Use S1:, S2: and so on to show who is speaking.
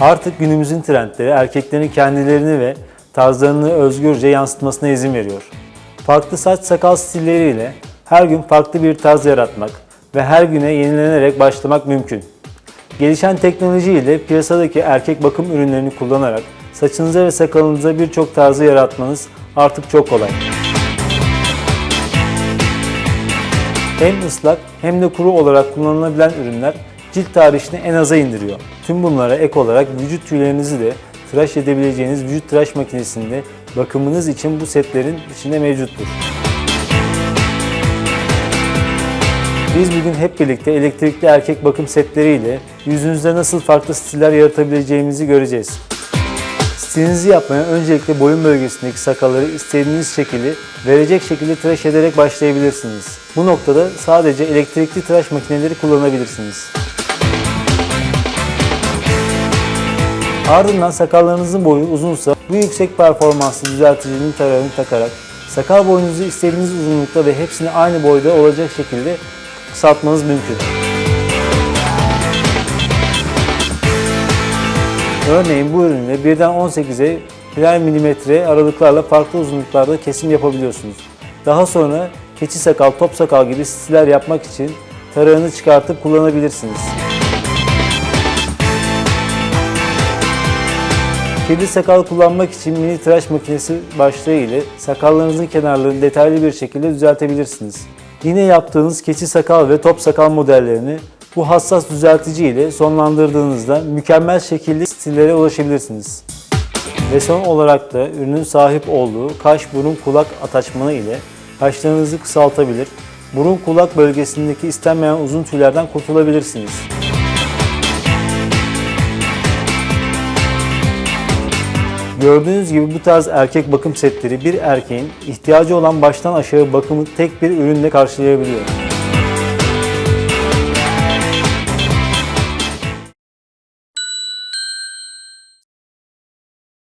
S1: Artık günümüzün trendleri erkeklerin kendilerini ve tarzlarını özgürce yansıtmasına izin veriyor. Farklı saç sakal stilleriyle her gün farklı bir tarz yaratmak ve her güne yenilenerek başlamak mümkün. Gelişen teknoloji ile piyasadaki erkek bakım ürünlerini kullanarak saçınıza ve sakalınıza birçok tarzı yaratmanız artık çok kolay. Hem ıslak hem de kuru olarak kullanılabilen ürünler cilt tarihini en aza indiriyor. Tüm bunlara ek olarak vücut tüylerinizi de tıraş edebileceğiniz vücut tıraş makinesinde bakımınız için bu setlerin içinde mevcuttur. Biz bugün hep birlikte elektrikli erkek bakım setleriyle yüzünüzde nasıl farklı stiller yaratabileceğimizi göreceğiz. Stilinizi yapmaya öncelikle boyun bölgesindeki sakalları istediğiniz şekilde verecek şekilde tıraş ederek başlayabilirsiniz. Bu noktada sadece elektrikli tıraş makineleri kullanabilirsiniz. Ardından sakallarınızın boyu uzunsa bu yüksek performanslı düzelticinin tarağını takarak sakal boyunuzu istediğiniz uzunlukta ve hepsini aynı boyda olacak şekilde kısaltmanız mümkün. Örneğin bu ürünle 1'den 18'e birer milimetre aralıklarla farklı uzunluklarda kesim yapabiliyorsunuz. Daha sonra keçi sakal, top sakal gibi stiller yapmak için tarağını çıkartıp kullanabilirsiniz. Kedi sakal kullanmak için mini tıraş makinesi başlığı ile sakallarınızın kenarlarını detaylı bir şekilde düzeltebilirsiniz. Yine yaptığınız keçi sakal ve top sakal modellerini bu hassas düzeltici ile sonlandırdığınızda mükemmel şekilli stillere ulaşabilirsiniz. Ve son olarak da ürünün sahip olduğu kaş, burun, kulak ataçmanı ile kaşlarınızı kısaltabilir, burun kulak bölgesindeki istenmeyen uzun tüylerden kurtulabilirsiniz. Gördüğünüz gibi bu tarz erkek bakım setleri bir erkeğin ihtiyacı olan baştan aşağı bakımı tek bir ürünle karşılayabiliyor.